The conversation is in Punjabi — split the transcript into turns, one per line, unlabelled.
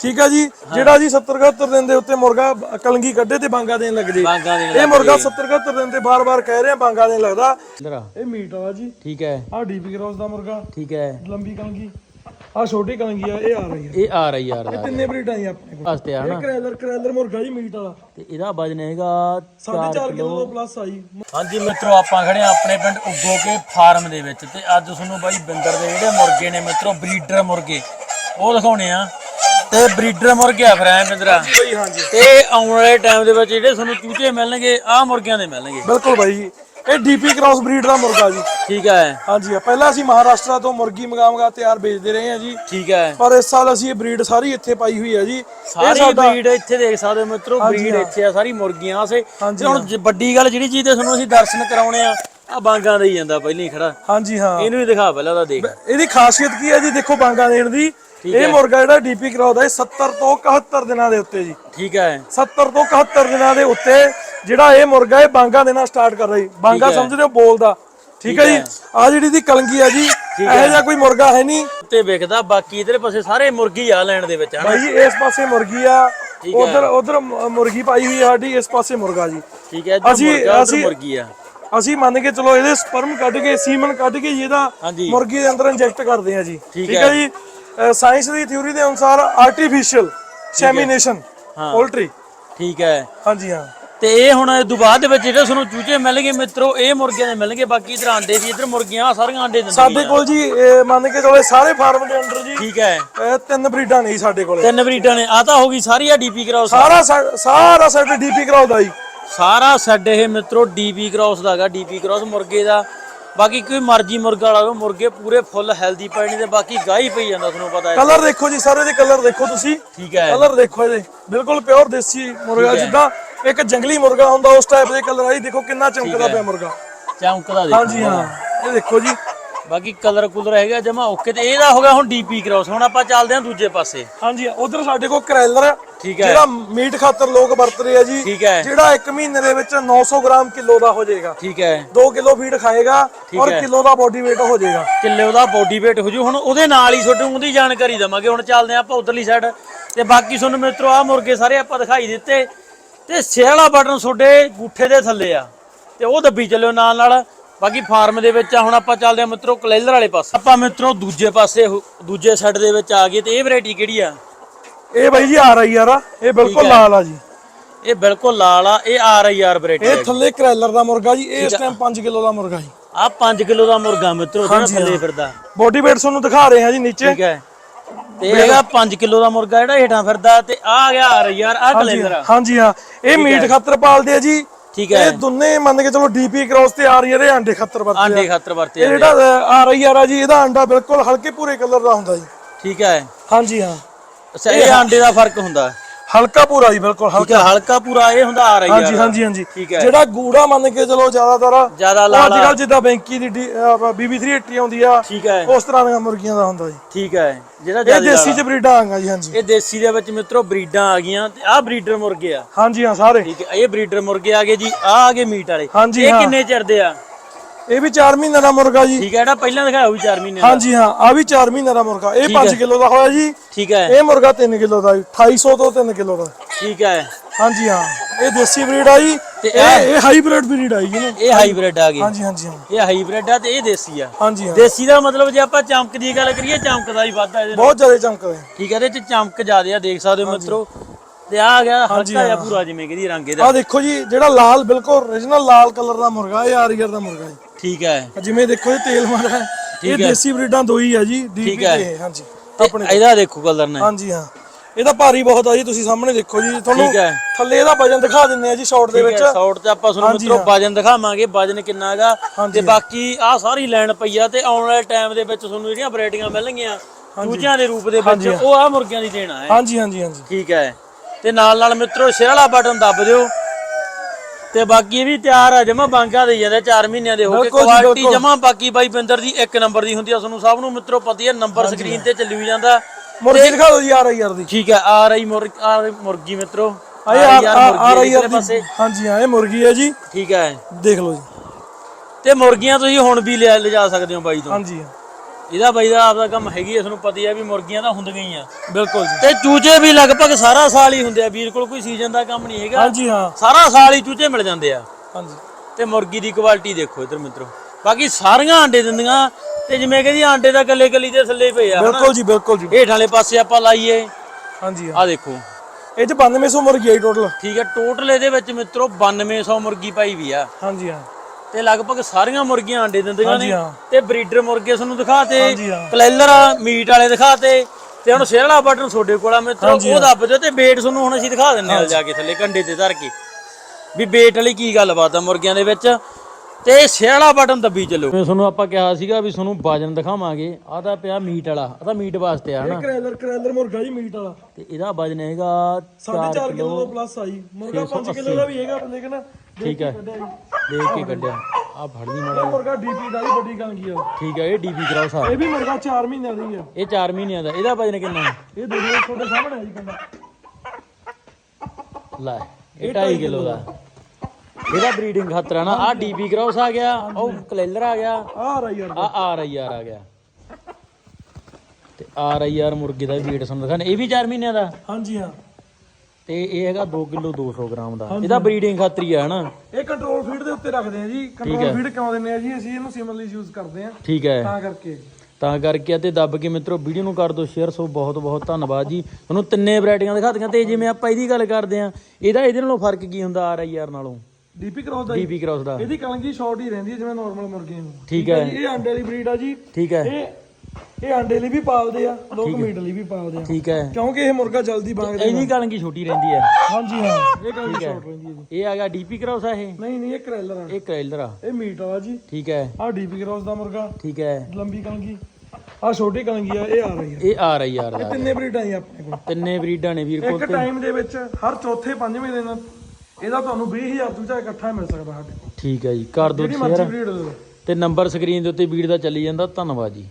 ਠੀਕ ਆ ਜੀ? ਜਿਹੜਾ ਜੀ 70 71 ਦਿਨ ਦੇ ਉੱਤੇ ਮੁਰਗਾ ਕਲੰਗੀ ਕੱਢੇ ਤੇ ਬਾਂਗਾ ਦੇਣ ਲੱਗ ਜੇ
ਬਾਂਗਾ
ਇਹ ਮੁਰਗਾ 70 71 ਦਿਨ ਤੇ ਬਾਰ-ਬਾਰ ਕਹਿ ਰਹੇ ਆ ਬਾਂਗਾ ਦੇਣ ਲੱਗਦਾ।
ਆ।
ਇਹ ਮੀਟ ਵਾਲਾ ਜੀ।
ਠੀਕ ਹੈ।
ਆਹ ਡੀਪੀ ਕ੍ਰੋਸ ਦਾ ਮੁਰਗਾ।
ਠੀਕ ਹੈ।
ਲੰਬੀ ਕਲੰਗੀ। ਆਹ ਛੋਟੀ ਕਲੰਗੀ ਆ ਇਹ ਆ ਰਹੀ ਆ।
ਇਹ ਆ ਰਹੀ ਯਾਰ। ਦਾ
ਤਿੰਨੇ ਬਰੀਡਾਂ ਹੀ ਆਪਣੇ ਕੋਲ।
ਵਾਸਤੇ ਆ
ਇਹ
ਹਨਾ
ਕਰੈਲਰ ਕਰੈਲਰ ਮੁਰਗਾ ਜੀ ਮੀਟ ਵਾਲਾ।
ਤੇ ਇਹਦਾ ਵਜਨ ਹੈਗਾ
4.5 ਕਿਲੋ ਪਲੱਸ ਆਈ
ਹਾਂਜੀ ਮਿੱਤਰੋ ਆਪਾਂ ਖੜੇ ਆ ਆਪਣੇ ਪਿੰਡ ਉੱਗੋ ਕੇ ਫਾਰਮ ਦੇ ਵਿੱਚ। ਤੇ ਅੱਜ ਤੁਹਾਨੂੰ ਬਾਈ ਬਿੰਦਰ ਦੇ ਜਿਹੜੇ ਮੁਰਗੇ ਨੇ ਮਿੱਤਰੋ ਬਰੀਡਰ ਮੁਰਗੇ ਉਹ ਦਿਖਾਉਣੇ ਆ। ਤੇ ਬਰੀਡਰ ਮੁਰਗੇ ਆ ਫਿਰ ਐ ਬਿੰਦਰਾ
ਬਈ ਹਾਂਜੀ
ਤੇ ਆਉਣ ਵਾਲੇ ਟਾਈਮ ਦੇ ਵਿੱਚ ਜਿਹੜੇ ਤੁਹਾਨੂੰ ਚੂਚੇ ਮਿਲਣਗੇ ਆ ਮੁਰਗਿਆਂ ਦੇ ਮਿਲਣਗੇ।
ਬਿਲਕੁਲ ਬਾਈ ਜੀ। ਇਹ ਡੀਪੀ ਕ੍ਰਾਸ ਬਰੀਡ ਦਾ ਮੁਰਗਾ ਜੀ।
ਠੀਕ ਹੈ।
ਹਾਂਜੀ ਪਹਿਲਾਂ ਅਸੀਂ ਮਹਾਰਾਸ਼ਟਰ ਤੋਂ ਮੁਰਗੀ ਮੰਗਾ ਮੰਗਾ ਤਿਆਰ ਵੇਚਦੇ ਰਹੇ ਹਾਂ ਜੀ।
ਠੀਕ ਹੈ।
ਪਰ ਇਸ ਸਾਲ ਅਸੀਂ ਇਹ ਬਰੀਡ ਸਾਰੀ ਇੱਥੇ ਪਾਈ ਹੋਈ ਹੈ ਜੀ। ਇਹ
ਸਾਰੀ ਬਰੀਡ ਇੱਥੇ ਦੇਖ ਸਕਦੇ ਹੋ ਮਿੱਤਰੋ ਬਰੀਡ ਇੱਥੇ ਆ ਸਾਰੀ ਮੁਰਗੀਆਂ ਤੇ ਹੁਣ ਵੱਡੀ ਗੱਲ ਜਿਹੜੀ ਚੀਜ਼ ਤੇ ਤੁਹਾਨੂੰ ਅਸੀਂ ਦਰਸ਼ਨ ਕਰਾਉਣੇ ਆ ਆ ਬਾਂਗਾਂ ਦੇ ਹੀ ਜਾਂਦਾ ਪਹਿਲਾਂ ਹੀ ਖੜਾ।
ਹਾਂਜੀ ਹਾਂ।
ਇਹਨੂੰ ਵੀ ਦਿਖਾ ਪਹਿਲਾਂ ਉਹਦਾ ਦੇਖ।
ਇਹਦੀ ਖਾਸੀਅਤ ਕੀ ਹੈ ਜੀ? ਦੇਖੋ ਬਾਂਗਾ ਦੇਣ ਦੀ। ਇਹ ਮੁਰਗਾ ਜਿਹੜਾ ਡੀਪੀ ਕਰਾਉ ਦਾ ਇਹ 70 ਤੋਂ 71 ਦਿਨਾਂ ਦੇ ਉੱਤੇ ਜੀ।
ਠੀਕ ਹੈ।
70 ਤੋਂ 71 ਦਿਨਾਂ ਦੇ ਉੱਤੇ ਜਿਹੜਾ ਇਹ ਮੁਰਗਾ ਇਹ ਬਾਂਗਾ ਦੇਣਾ ਸਟਾਰਟ ਕਰ ਰਹੀ ਬਾਂਗਾ ਸਮਝਦੇ ਹੋ ਬੋਲਦਾ। ਠੀਕ ਹੈ ਜੀ? ਆ ਜਿਹੜੀ ਦੀ ਕਲੰਗੀ ਆ ਜੀ ਇਹੋ ਜਿਹਾ ਕੋਈ ਮੁਰਗਾ ਹੈ ਨਹੀਂ।
ਤੇ ਵਿਕਦਾ ਬਾਕੀ ਇਧਰ ਪਾਸੇ ਸਾਰੇ ਮੁਰਗੀ ਆ ਲੈਣ ਦੇ ਵਿੱਚ ਹਨਾ?
ਭਾਈ ਇਸ ਪਾਸੇ ਮੁਰਗੀ ਆ। ਉਧਰ ਉਧਰ ਮੁਰਗੀ ਪਾਈ ਹੋਈ ਸਾਡੀ ਇਸ ਪਾਸੇ ਮੁਰਗਾ ਜੀ।
ਠੀਕ ਹੈ ਇੱਧਰ
ਅਸੀਂ- ਅਸੀਂ-
ਮੁਰਗੀ ਆ।
ਅਸੀਂ ਮੰਨ ਕੇ ਚਲੋ ਇਹਦੇ ਸਪਰਮ ਕੱਢ ਕੇ ਸੀਮਨ ਕੱਢ ਕੇ ਜੀ ਇਹਦਾ ਮੁਰਗੀ ਦੇ ਅੰਦਰ ਇੰਜੈਕਟ ਕਰਦੇ ਆ ਜੀ।
ਠੀਕ
ਹੈ ਜੀ? ਸਾਇੰਸ ਦੀ ਥਿਊਰੀ ਦੇ ਅਨੁਸਾਰ ਆਰਟੀਫੀਸ਼ੀਅਲ ਸੈਮੀਨੇਸ਼ਨ ਪੋਲਟਰੀ
ਠੀਕ ਹੈ।
ਹਾਂਜੀ ਹਾਂ।
ਤੇ ਇਹ ਹੁਣ ਤੋਂ ਬਾਅਦ ਦੇ ਵਿੱਚ ਜਿਹੜੇ ਤੁਹਾਨੂੰ ਚੂਚੇ ਮਿਲਣਗੇ ਮਿੱਤਰੋ ਇਹ ਮੁਰਗੀਆਂ ਦੇ ਮਿਲਣਗੇ ਬਾਕੀ ਇਧਰ ਆਂਡੇ ਵੀ ਇਧਰ ਮੁਰਗੀਆਂ ਸਾਰੀਆਂ ਆਂਡੇ ਦਿੰਦੀਆਂ
ਸਾਡੇ ਕੋਲ ਜੀ ਮੰਨ ਕੇ ਚਲੋ ਸਾਰੇ ਫਾਰਮ ਦੇ ਅੰਦਰ ਜੀ
ਠੀਕ ਹੈ।
ਇਹ ਤਿੰਨ ਬਰੀਡਾਂ ਨੇ ਜੀ ਸਾਡੇ ਕੋਲੇ।
ਤਿੰਨ ਬਰੀਡਾਂ ਨੇ ਆ ਤਾਂ ਹੋ ਗਈ ਸਾਰੀ ਆ ਡੀਪੀ ਕਰਾਉਸ
ਸਾਰਾ। ਸਾਰਾ ਸੈਟ ਡੀਪੀ ਕਰਾਉਂਦਾ ਜੀ।
ਸਾਰਾ ਸੈੱਡ ਇਹ ਮਿੱਤਰੋ ਡੀਪੀ ਕਰਾਉਸ ਦਾਗਾ ਡੀਪੀ ਕਰਾਉਸ ਮੁਰਗੇ ਦਾ। ਬਾਕੀ ਕੋਈ ਮਰਜ਼ੀ ਮੁਰਗਾ ਲਾ ਲਓ ਮੁਰਗੇ ਪੂਰੇ ਫੁੱਲ ਹੈਲਦੀ ਪਏ ਨੇ ਤੇ ਬਾਕੀ ਗਾਹੀ ਪਈ ਜਾਂਦਾ ਤੁਹਾਨੂੰ ਪਤਾ ਹੈ।
ਕਲਰ ਦੇਖੋ ਜੀ ਸਾਰੇ ਦੇ ਕਲਰ ਦੇਖੋ ਤੁਸੀਂ।
ਠੀਕ ਹੈ।
ਕਲਰ ਦੇਖੋ ਇਹਦੇ। ਬਿਲਕੁਲ ਪਿਓਰ ਦੇਸੀ ਮੁਰਗਾ ਜਿੱਦਾਂ ਇੱਕ ਜੰਗਲੀ ਮੁਰਗਾ ਹੁੰਦਾ ਉਸ ਟਾਈਪ ਦੇ ਕਲਰ ਆਈ ਦੇਖੋ ਕਿੰਨਾ ਚਮਕਦਾ ਪਿਆ ਮੁਰਗਾ।
ਚਮਕਦਾ ਦੇਖੋ।
ਹਾਂਜੀ ਹਾਂ। ਇਹ ਦੇਖੋ ਜੀ।
ਬਾਕੀ ਕਲਰ ਕੁਲਰ ਹੈਗਾ ਜਮਾ ਓਕੇ ਤੇ ਇਹਦਾ ਹੋ ਗਿਆ ਹੁਣ ਡੀਪੀ ਕਰਾਉਸ ਹੁਣ ਆਪਾਂ ਚੱਲਦੇ ਹਾਂ ਦੂਜੇ ਪਾਸੇ।
ਹਾਂਜੀ ਉਧਰ ਸਾਡੇ ਕੋਲ ਕਰੈਲਰ
ਠੀਕ ਹੈ।
ਜਿਹੜਾ ਮੀਟ ਖਾਤਰ ਲੋਕ ਵਰਤਦੇ ਆ ਜੀ।
ਠੀਕ ਹੈ।
ਜਿਹੜਾ 1 ਮਹੀਨੇ ਦੇ ਵਿੱਚ 900 ਗ੍ਰਾਮ ਕਿਲੋ ਦਾ ਹੋ ਜਾਏਗਾ।
ਠੀਕ ਹੈ।
2 ਕਿਲੋ ਫੀਡ ਖਾਏਗਾ ਔਰ ਕਿਲੋ ਦਾ ਬੋਡੀ weight ਹੋ ਜਾਏਗਾ।
ਕਿੱਲੇ ਉਹਦਾ ਬੋਡੀ weight ਹੋ ਜੂ। ਹੁਣ ਉਹਦੇ ਨਾਲ ਹੀ ਤੁਹਾਨੂੰ ਉਹਦੀ ਜਾਣਕਾਰੀ ਦਵਾਂਗੇ। ਹੁਣ ਚੱਲਦੇ ਹਾਂ ਆਪਾਂ ਉਧਰਲੀ ਸਾਈਡ ਤੇ ਬਾਕੀ ਤੁਹਾਨੂੰ ਮਿੱਤਰੋ ਆ ਮੁਰਗੇ ਸਾਰੇ ਆਪਾਂ ਦਿਖਾਈ ਦਿੱਤੇ। ਤੇ ਸਿਰ ਵਾਲਾ ਬਟਨ ਤੁਹਾਡੇ ਗੁੱਠੇ ਦੇ ਥੱਲੇ ਆ। ਤੇ ਉਹ ਦੱਬੀ ਚੱਲਿਓ ਨਾਲ ਨਾਲ ਬਾਕੀ ਫਾਰਮ ਦੇ ਵਿੱਚ ਆ ਹੁਣ ਆਪਾਂ ਚੱਲਦੇ ਹਾਂ ਮਿੱਤਰੋ ਕਲੇਲਰ ਵਾਲੇ ਪਾਸੇ। ਆਪਾਂ ਮਿੱਤਰੋ ਦੂਜੇ ਪਾਸੇ ਦੂਜੇ ਸਾਈਡ ਦੇ ਵਿੱਚ ਆ ਗਏ ਤੇ ਇਹ ਵੈਰਾਈਟੀ ਕਿਹੜੀ ਆ?
ਇਹ ਬਾਈ ਜੀ ਆ ਰਹੀ ਯਾਰ ਇਹ ਬਿਲਕੁਲ ਲਾਲ ਆ ਜੀ।
ਇਹ ਬਿਲਕੁਲ ਲਾਲ ਆ ਇਹ ਆਰ ਆਈ ਆਰ ਵੈਰਾਈਟੀ
ਇਹ ਥੱਲੇ ਕਰੈਲਰ ਦਾ ਮੁਰਗਾ ਜੀ ਇਹ ਇਸ ਟਾਈਮ 5 ਕਿਲੋ ਦਾ ਮੁਰਗਾ ਜੀ।
ਆ 5 ਕਿਲੋ ਦਾ ਮੁਰਗਾ ਮਿੱਤਰੋ ਜਿਹੜਾ ਥੱਲੇ ਫਿਰਦਾ।
ਬੋਡੀ weight ਤੁਹਾਨੂੰ ਦਿਖਾ ਰਹੇ ਹਾਂ ਜੀ ਨੀਚੇ।
ਠੀਕ ਹੈ। ਤੇ ਇਹ ਹੈਗਾ 5 ਕਿਲੋ ਦਾ ਮੁਰਗਾ ਜਿਹੜਾ ਹੇਠਾਂ ਫਿਰਦਾ ਤੇ ਆ ਆ ਗਿਆ ਆਰ ਯਾਰ ਆ ਕਲੇਂਦਰ ਆ।
ਹਾਂਜੀ ਹਾਂ। ਇਹ ਮੀਟ ਖਾਤਰ ਪਾਲਦੇ ਆ ਜੀ।
ਠੀਕ ਹੈ।
ਇਹ ਦੋਨੇ ਮੰਨ ਕੇ ਚਲੋ ਡੀਪੀ ਕ੍ਰਾਸ ਤੇ ਆ ਰਹੀ ਹੈ ਇਹ ਅੰਡੇ ਖਾਤਰ ਵਰਤਦੇ ਆ।
ਆਂਡੇ ਖਾਤਰ ਵਰਤੇ
ਇਹ ਜਿਹੜਾ ਆ ਰਹੀ ਆ ਜੀ ਇਹਦਾ ਅੰਡਾ ਬਿਲਕੁਲ ਹਲਕੇ ਭੂਰੇ ਕਲਰ ਦਾ ਹੁੰਦਾ ਜੀ।
ਠੀਕ ਹੈ।
ਹਾਂਜੀ ਹਾਂ।
ਇਹ ਆਂਡੇ ਦਾ ਫ਼ਰਕ ਹੁੰਦਾ।
ਹਲਕਾ ਭੂਰਾ ਜੀ ਬਿਲਕੁਲ ਹਲਕਾ
ਠੀਕ ਹੈ ਹਲਕਾ। ਪੂਰਾ ਇਹ ਹੁੰਦਾ ਆ ਰਹੀ
ਹਾਂਜੀ
ਯਾਰ
ਹਾਂਜੀ ਹਾਂਜੀ।
ਠੀਕ ਹੈ।
ਜਿਹੜਾ ਗੂੜਾ ਮੰਨ ਕੇ ਚਲੋ ਜ਼ਿਆਦਾਤਰ
ਜ਼ਿਆਦਾ
ਉਹ
ਲਾਲ
ਅੱਜ ਕੱਲ ਜਿੱਦਾਂ ਬੈਂਕੀ ਦੀ ਬੀਬੀ 380 ਆਉਂਦੀ ਆ
ਠੀਕ ਹੈ।
ਉਸ ਤਰ੍ਹਾਂ ਦੀਆਂ ਮੁਰਗੀਆਂ ਦਾ ਹੁੰਦਾ ਜੀ।
ਠੀਕ ਹੈ। ਜਿਹੜਾ
ਇਹ
ਜ਼ਿਆਦਾ
ਦੇਸੀ ਚ ਬਰੀਡਾਂ ਆਂਗਾ ਜੀ ਹਾਂਜੀ।
ਇਹ ਦੇਸੀ ਦੇ ਵਿੱਚ ਮਿੱਤਰੋ ਬਰੀਡਾਂ ਆ ਗਈਆਂ ਤੇ ਆਹ ਬਰੀਡਰ ਮੁਰਗੇ ਆ।
ਹਾਂਜੀ ਹਾਂ ਸਾਰੇ।
ਠੀਕ ਹੈ ਇਹ ਬਰੀਡਰ ਮੁਰਗੇ ਆ ਗਏ ਜੀ ਆ ਆ ਗਏ ਮੀਟ ਵਾਲੇ।
ਹਾਂਜੀ,
ਇਹ
ਹਾਂ।
ਕਿੰਨੇ ਚਿਰ ਦੇ ਆ?
ਇਹ ਵੀ 4 ਮਹੀਨੇ ਦਾ ਮੁਰਗਾ ਜੀ।
ਠੀਕ ਹੈ ਜਿਹੜਾ ਪਹਿਲਾਂ ਦਿਖਾਇਆ ਉਹ ਵੀ 4 ਮਹੀਨੇ ਦਾ।
ਹਾਂਜੀ ਹਾਂ ਆ ਵੀ 4 ਮਹੀਨੇ ਦਾ ਮੁਰਗਾ। ਇਹ 5 ਕਿਲੋ ਦਾ ਹੋਇਆ ਜੀ।
ਠੀਕ ਹੈ।
ਇਹ ਮੁਰਗਾ 3 ਕਿਲੋ ਦਾ ਜੀ 2800 ਤੋਂ 3 ਕਿਲੋ ਦਾ।
ਠੀਕ ਹੈ।
ਹਾਂਜੀ ਹਾਂ ਇਹ ਦੇਸੀ ਬਰੀਡ ਆ ਜੀ।
ਤੇ
ਇਹ ਇਹ ਹਾਈਬ੍ਰਿਡ ਬਰੀਡ ਆ ਜੀ
ਇਹ ਹਾਈਬ੍ਰਿਡ ਆ ਗਏ
ਹਾਂਜੀ ਹਾਂਜੀ ਹਾਂ।
ਇਹ ਹਾਈਬ੍ਰਿਡ ਆ ਤੇ ਇਹ ਦੇਸੀ ਆ।
ਹਾਂਜੀ ਹਾਂ।
ਦੇਸੀ ਦਾ ਮਤਲਬ ਜੇ ਆਪਾਂ ਚਮਕ ਦੀ ਗੱਲ ਕਰੀਏ ਚਮਕ ਦਾ ਹੀ ਵਾਧਾ ਇਹਦੇ
ਬਹੁਤ ਜ਼ਿਆਦਾ ਚਮਕਦੇ
ਠੀਕ ਹੈ ਇਹਦੇ ਚ ਚਮਕ ਜ਼ਿਆਦੇ ਆ ਦੇਖ ਸਕਦੇ ਹੋ ਮਿੱਤਰੋ। ਤੇ ਆ ਗਿਆ ਹਲਕਾ ਜਿਹਾ ਪੂਰਾ ਜਿਵੇਂ ਕਿ ਰੰਗ ਇਹਦਾ।
ਆ ਦੇਖੋ ਜੀ ਜਿਹੜਾ ਲਾਲ ਬਿਲਕੁਲ origignal ਲਾਲ ਕਲਰ ਦਾ ਮੁਰਗਾ ਇਹ ਆਰੀਅਰ ਦਾ ਮੁਰਗਾ ਜੀ।
ਠੀਕ ਹੈ।
ਆਹ ਜਿਵੇਂ ਦੇਖੋ ਇਹ ਤੇਲ ਮਾਰਾ ਹੈ ਇਹ ਦੇਸੀ ਬਰੀਡਾਂ ਦੋ ਹੀ ਆ ਜੀ ਡੀਪੀ
ਹੈ।
ਹਾਂਜੀ
ਤੇ ਇਹਦਾ ਦੇਖੋ ਕਲਰ ਨੇ।
ਹਾਂਜੀ ਹਾਂ। ਇਹਦਾ ਭਾਰੀ ਬਹੁਤ ਆ ਜੀ ਤੁਸੀਂ ਸਾਹਮਣੇ ਦੇਖੋ ਜੀ ਤੁਹਾਨੂੰ
ਠੀਕ ਹੈ।
ਥੱਲੇ ਇਹਦਾ ਵਜਨ ਦਿਖਾ ਦਿੰਨੇ ਆ ਜੀ ਸ਼ਾਰਟ ਦੇ ਵਿੱਚ।
ਸ਼ਾਰਟ ਤੇ ਆਪਾਂ ਤੁਹਾਨੂੰ ਮਿੱਤਰੋ ਵਜਨ ਦਿਖਾਵਾਂਗੇ ਵਜਨ ਕਿੰਨਾ ਹੈਗਾ। ਤੇ ਬਾਕੀ ਆ ਸਾਰੀ ਲਾਈਨ ਪਈ ਆ ਤੇ ਆਉਣ ਵਾਲੇ ਟਾਈਮ ਦੇ ਵਿੱਚ ਤੁਹਾਨੂੰ ਜਿਹੜੀਆਂ ਵੈਰਾਈਟੀਆਂ ਮਿਲਣਗੀਆਂ ਦੂਜਿਆਂ ਦੇ ਰੂਪ ਦੇ ਵਿੱਚ ਉਹ ਆ ਮੁਰਗੀਆਂ ਦੀ ਦੇਣਾ ਹੈ
ਹਾਂਜੀ ਹਾਂਜੀ ਹਾਂਜੀ।
ਠੀਕ ਹੈ। ਤੇ ਨਾਲ ਨਾਲ ਮਿੱਤਰੋ ਸ਼ੇਅਰ ਵਾਲਾ ਬਟਨ ਦੱਬ ਦਿਓ। ਤੇ ਬਾਕੀ ਇਹ ਵੀ ਤਿਆਰ ਆ ਜਮਾ ਬਾਂਗਾ ਦੇ ਜਾਂਦੇ 4 ਮਹੀਨਿਆਂ ਦੇ ਹੋ ਕੇ।
ਬਿਲਕੁਲ ਜੀ,
ਕੁਆਲਿਟੀ
ਬਿਲਕੁਲ।
ਜਮਾ ਬਾਕੀ ਬਾਈ ਬਿੰਦਰ ਦੀ ਇੱਕ ਨੰਬਰ ਦੀ ਹੁੰਦੀ ਆ ਤੁਹਾਨੂੰ ਸਭ ਨੂੰ ਮਿੱਤਰੋ ਪਤਾ ਹੀ ਨੰਬਰ ਸਕਰੀਨ ਤੇ ਚੱਲੀ ਹੋਈ ਜਾਂਦਾ।
ਮੁਰਗੀ ਦਿਖਾ ਦਿਓ ਜੀ ਆ ਰਹੀ ਯਾਰ ਦੀ।
ਠੀਕ ਹੈ ਆ ਰਹੀ ਮੁਰਗ ਆ ਰਹੀ ਮੁਰਗੀ ਮਿੱਤਰੋ।
ਆ ਇਹ ਆ
ਯਾਰ
ਆ
ਮੁਰਗੀ
ਰਹੀ ਯਾਰ
ਪਾਸੇ
ਦੀ। ਹਾਂਜੀ ਹਾਂ ਇਹ ਮੁਰਗੀ ਹੈ ਜੀ।
ਠੀਕ ਹੈ
ਦੇਖ ਲਓ ਜੀ।
ਤੇ ਮੁਰਗੀਆਂ ਤੁਸੀਂ ਹੁਣ ਵੀ ਲਿਆ ਲਿਜਾ ਸਕਦੇ ਹੋ ਬਾਈ ਤੋਂ।
ਹਾਂਜੀ ਹਾਂ।
ਇਹਦਾ ਬਾਈ ਦਾ ਆਪਦਾ ਕੰਮ ਹੈਗੀ ਆ ਤੁਹਾਨੂੰ ਪਤਾ ਹੀ ਆ ਵੀ ਮੁਰਗੀਆਂ ਤਾਂ ਹੁੰਦੀਆਂ ਹੀ ਆ।
ਬਿਲਕੁਲ ਜੀ।
ਤੇ ਚੂਚੇ ਵੀ ਲਗਭਗ ਸਾਰਾ ਸਾਲ ਹੀ ਹੁੰਦੇ ਆ ਵੀਰ ਕੋਲ ਕੋਈ ਸੀਜ਼ਨ ਦਾ ਕੰਮ ਨਹੀਂ ਹੈਗਾ।
ਹਾਂਜੀ ਹਾਂ।
ਸਾਰਾ ਸਾਲ ਹੀ ਚੂਚੇ ਮਿਲ ਜਾਂਦੇ ਆ।
ਹਾਂਜੀ।
ਤੇ ਮੁਰਗੀ ਦੀ ਕੁਆਲਿਟੀ ਦੇਖੋ ਇਧਰ ਮਿੱਤਰੋ। ਬਾਕੀ ਸਾਰੀਆਂ ਆਂਡੇ ਦਿੰਦੀਆਂ ਤੇ ਜਿਵੇਂ ਕਹਿੰਦੀ ਆਂਡੇ ਦਾ ਕੱਲੇ ਕੱਲੀ ਦੇ ਥੱਲੇ ਪਏ ਆ
ਬਿਲਕੁਲ ਜੀ ਬਿਲਕੁਲ ਜੀ।
ਹੇਠ ਵਾਲੇ ਪਾਸੇ ਆਪਾਂ ਲਾਈਏ।
ਹਾਂਜੀ
ਆ ਦੇਖੋ।
ਇਹ ਚ 9200 ਮੁਰਗੀ ਆਈ ਟੋਟਲ
ਠੀਕ ਹੈ ਟੋਟਲ ਇਹਦੇ ਵਿੱਚ ਮਿੱਤਰੋ 9200 ਮੁਰਗੀ ਪਾਈ ਵੀ ਆ।
ਹਾਂਜੀ ਹਾਂ।
ਤੇ ਲਗਭਗ ਸਾਰੀਆਂ ਮੁਰਗੀਆਂ ਆਂਡੇ ਦਿੰਦੀਆਂ ਨੇ
ਹਾਂ।
ਤੇ ਬਰੀਡਰ ਮੁਰਗੇ ਤੁਹਾਨੂੰ ਦਿਖਾਤੇ
ਹਾਂਜੀ ਹਾਂ।
ਕਲੈਲਰ ਮੀਟ ਵਾਲੇ ਦਿਖਾਤੇ ਤੇ ਹੁਣ ਸ਼ੇਰ ਵਾਲਾ ਬਟਨ ਤੁਹਾਡੇ ਕੋਲ ਆ ਮਿੱਤਰੋ ਉਹ ਦੱਬ ਦਿਓ ਤੇ ਬੇਟ ਤੁਹਾਨੂੰ ਹੁਣ ਅਸੀਂ ਦਿਖਾ ਦਿੰਨੇ ਆ ਜਾ ਕੇ ਥੱਲੇ ਕੰਡੇ ਤੇ ਧਰ ਕੇ। ਵੀ ਬੇਟ ਵਾਲੀ ਕੀ ਗੱਲਬਾਤ ਆ ਮੁਰਗਿਆਂ ਦੇ ਵਿੱਚ? ਤੇ ਸ਼ੇਰ ਵਾਲਾ ਬਟਨ ਦੱਬੀ ਚੱਲੋ। ਮੈਂ ਤੁਹਾਨੂੰ ਆਪਾਂ ਕਿਹਾ ਸੀਗਾ ਵੀ ਤੁਹਾਨੂੰ ਵਜਨ ਦਿਖਾਵਾਂਗੇ ਆਹ ਤਾਂ ਪਿਆ ਮੀਟ ਵਾਲਾ ਆਹ ਤਾਂ ਮੀਟ ਵਾਸਤੇ ਆ ਹਨਾ
ਕਰੈਲਰ ਕਰੈਲਰ ਮੁਰਗਾ ਜੀ ਮੀਟ ਵਾਲਾ।
ਤੇ ਇਹਦਾ ਵਜਨ ਹੈਗਾ
4.5 ਕਿਲੋ ਪਲੱਸ ਆਈ ਮੁਰਗਾ 5 ਕਿਲੋ ਦਾ ਵੀ ਹੈਗਾ ਬੰਦੇ ਕਹਿੰਦਾ
ਠੀਕ ਹੈ। ਦੇਖ ਕੇ ਕੱਢਿਆ। ਆ ਫੜਨੀ ਮਾੜਾ
ਇਹ ਮੁਰਗਾ ਡੀਪੀ ਦਾ ਵੀ ਵੱਡੀ ਗਲਗੀ ਆ।
ਠੀਕ ਹੈ ਇਹ ਡੀਪੀ ਕਰਾਓ ਸਾਰਾ।
ਇਹ ਵੀ ਮੁਰਗਾ 4 ਮਹੀਨਿਆਂ ਦੀ ਆ।
ਇਹ 4 ਮਹੀਨਿਆਂ ਦਾ। ਇਹਦਾ ਵਜਨ ਕਿੰਨਾ?
ਇਹ ਦੇਖੋ ਤੁਹਾਡੇ ਸਾਹਮਣੇ ਆ ਜੀ ਕੰਡਾ।
ਲੈ ਇਹ 2.5 ਕਿਲੋ ਦਾ। ਇਹਦਾ ਬਰੀਡਿੰਗ ਖਾਤਰ ਆ ਨਾ। ਆ ਡੀਪੀ ਕ੍ਰਾਸ ਆ ਗਿਆ। ਉਹ ਕਲੈਲਰ ਆ ਗਿਆ।
ਆ ਰਹੀ ਯਾਰ
ਆ ਆਰ ਆਈ ਆਰ ਆ ਗਿਆ। ਤੇ ਆਰ ਆਈ ਆਰ ਮੁਰਗੇ ਦਾ weight ਤੁਹਾਨੂੰ ਦਿਖਾਣੇ ਇਹ ਵੀ 4 ਮਹੀਨਿਆਂ ਦਾ?
ਹਾਂਜੀ ਹਾਂ।
ਤੇ ਇਹ ਹੈਗਾ 2 ਕਿਲੋ 200 ਗ੍ਰਾਮ ਦਾ। ਇਹਦਾ ਬਰੀਡਿੰਗ ਖਾਤਰ ਆ ਹਨਾ?
ਇਹ ਕੰਟਰੋਲ ਫੀਡ ਦੇ ਉੱਤੇ ਰੱਖਦੇ ਆ ਜੀ। ਕੰਟਰੋਲ ਫੀਡ ਕਿਉਂ ਦਿੰਦੇ ਆ ਜੀ? ਅਸੀਂ ਇਹਨੂੰ ਸਿਮਰਲੀ ਯੂਜ਼ ਕਰਦੇ ਆ।
ਠੀਕ ਹੈ।
ਤਾਂ ਕਰਕੇ।
ਤਾਂ ਕਰਕੇ ਅਤੇ ਦੱਬ ਕੇ ਮਿੱਤਰੋ ਵੀਡੀਓ ਨੂੰ ਕਰ ਦਿਓ ਸ਼ੇਅਰ ਸੋ ਬਹੁਤ ਬਹੁਤ ਧੰਨਵਾਦ ਜੀ। ਤੁਹਾਨੂੰ ਤਿੰਨੇ ਵੈਰਾਈਟੀਆਂ ਦਿਖਾਤੀਆਂ ਤੇ ਜਿਵੇਂ ਆਪਾਂ ਇਹਦੀ ਗੱਲ ਕਰਦੇ ਆ ਇਹਦਾ ਇਹਦੇ ਨਾਲੋਂ ਫ਼ਰਕ ਕੀ ਹੁੰਦਾ ਆਰ ਆਈ ਆਰ ਨਾਲੋਂ?
ਡੀਪੀ ਕ੍ਰੋਸ ਦਾ।
ਡੀਪੀ ਕ੍ਰਾਸ ਦਾ।
ਇਹਦੀ ਕਲੰਗੀ ਸ਼ਾਰਟ ਹੀ ਰਹਿੰਦੀ ਹੈ ਜਿਵੇਂ ਨਾਰਮਲ ਮੁਰਗੇ ਨੂੰ।
ਠੀਕ ਹੈ।
ਜੀ ਇਹ ਅੰਡੇ ਵਾਲੀ ਬਰੀਡ ਆ ਜੀ।
ਠੀਕ ਹੈ।
ਇਹ ਇਹ ਅੰਡੇ ਲਈ ਵੀ ਪਾਲਦੇ ਆ ਲੋਕ ਮੀਟ ਲਈ ਵੀ ਪਾਲਦੇ ਆ।
ਠੀਕ ਹੈ।
ਕਿਉਂਕਿ ਇਹ ਮੁਰਗਾ ਜਲਦੀ ਬਾਗਦਾ
ਇਹਦੀ ਕਲੰਗੀ ਛੋਟੀ ਰਹਿੰਦੀ ਹੈ।
ਹਾਂਜੀ ਹਾਂ। ਇਹ ਕਲੰਗੀ ਸ਼ਾਰਟ ਰਹਿੰਦੀ ਹੈ ਜੀ।
ਇਹ ਹੈਗਾ ਡੀਪੀ ਕ੍ਰਾਸ ਆ ਇਹ?
ਨਹੀਂ ਨਹੀਂ ਇਹ ਕਰੈਲਰ ਆ।
ਇਹ ਕਰੈਲਰ ਆ।
ਇਹ ਮੀਟ ਵਾਲਾ ਜੀ।
ਠੀਕ ਹੈ।
ਆਹ ਡੀਪੀ ਕ੍ਰੋਸ ਦਾ ਮੁਰਗਾ।
ਠੀਕ ਹੈ।
ਲੰਬੀ ਕਲੰਗੀ ਆਹ ਛੋਟੀ ਕਲੰਗੀ ਆ ਇਹ ਆ ਰਹੀ ਆ।
ਇਹ ਆ ਰਹੀ ਯਾਰ ਦਾ
ਤਿੰਨੇ ਬਰੀਡਾਂ ਹੀ ਆਪਣੇ ਕੋਲ।
ਤਿੰਨੇ ਬਰੀਡਾਂ ਨੇ ਵੀਰ ਕੋਲ
ਇੱਕ ਟਾਈਮ ਦੇ ਵਿੱਚ ਹਰ ਚੌਥੇ ਪੰਜਵੇਂ ਦਿਨ ਇਹਦਾ ਤੁਹਾਨੂੰ 20000 ਦੂਜਾ ਇਕੱਠਾ ਮਿਲ ਸਕਦਾ ਸਾਡੇ ਕੋਲ।
ਠੀਕ ਹੈ ਜੀ। ਕਰ ਦਿਓ
ਜਿਹੜੀ ਮਰਜ਼ੀ
ਸ਼ੇਅਰ
ਬਰੀਡ
ਤੇ ਨੰਬਰ ਸਕਰੀਨ ਦੇ ਉੱਤੇ ਵੀਰ ਦਾ ਚੱਲੀ ਜਾਂਦਾ। ਧੰਨਵਾਦ ਜੀ।